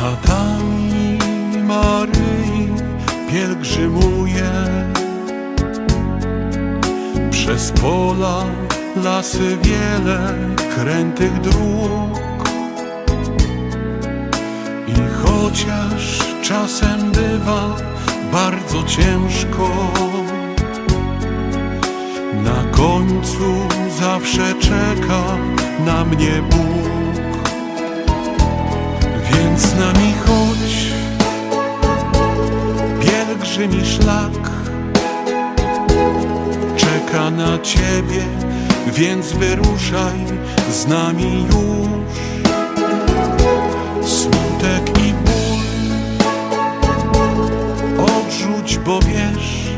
Śladami Maryi pielgrzymuję Przez pola, lasy wiele krętych dróg I chociaż czasem bywa bardzo ciężko na końcu zawsze czeka na mnie Bóg. Więc z nami chodź, pielgrzymi szlak czeka na ciebie, więc wyruszaj z nami już. Smutek i ból odrzuć, bo wiesz,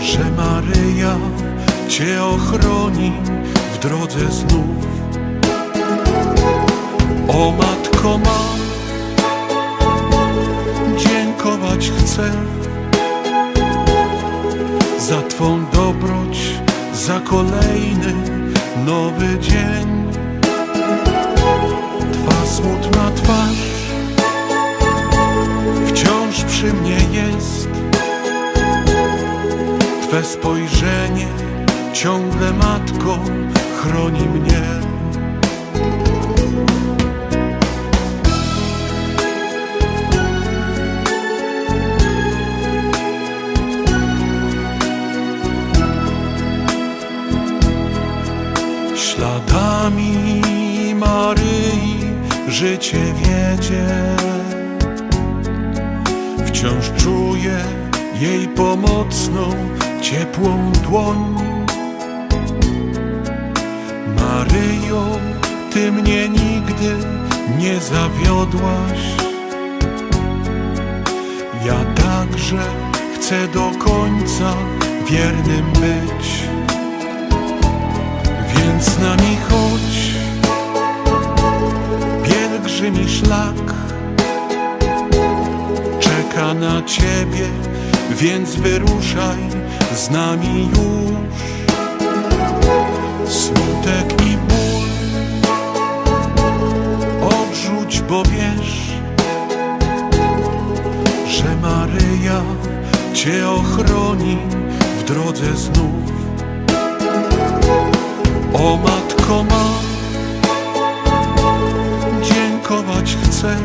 że Maryja cię ochroni w drodze znów. O Matko ma, dziękować chcę za Twą dobroć, za kolejny nowy dzień. Twa smutna twarz wciąż przy mnie jest. Twe spojrzenie ciągle matko chroni mnie. Śladami Maryi życie wiedzie. Wciąż czuję jej pomocną, ciepłą dłoń. Maryjo, Ty mnie nigdy nie zawiodłaś. Ja także chcę do końca wiernym być. Więc z nami pielgrzymi szlak czeka na ciebie, więc wyruszaj z nami już. Smutek i ból odrzuć, bo wiesz, że Maryja cię ochroni w drodze znów. O Matko ma, chcę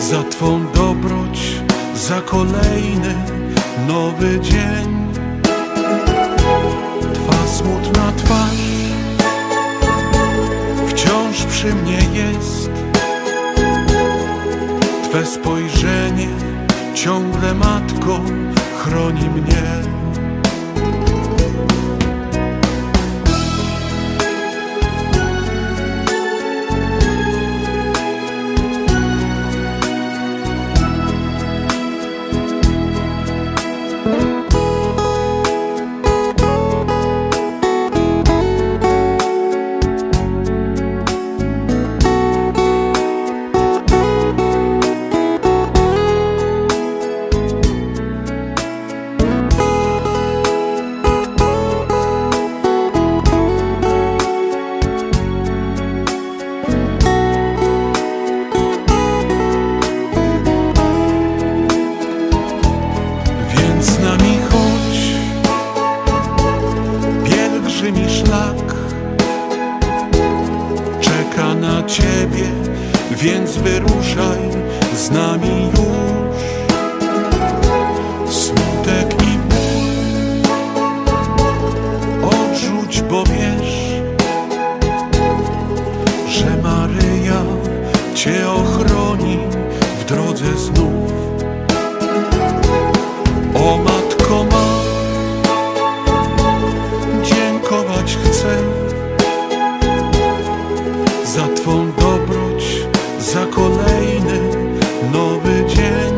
za Twą dobroć, za kolejny nowy dzień. Twa smutna twarz wciąż przy mnie jest. Twe spojrzenie ciągle matko chroni mnie. Więc więc wyruszaj z nami już. Smutek i ból odrzuć, bo wiesz, że Maryja cię ochroni w drodze znów. O Matko ma, dziękować chcę za Twą dobroć, za kolejny nowy dzień.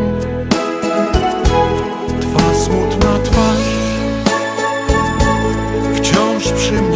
Twa smutna twarz wciąż przy mnie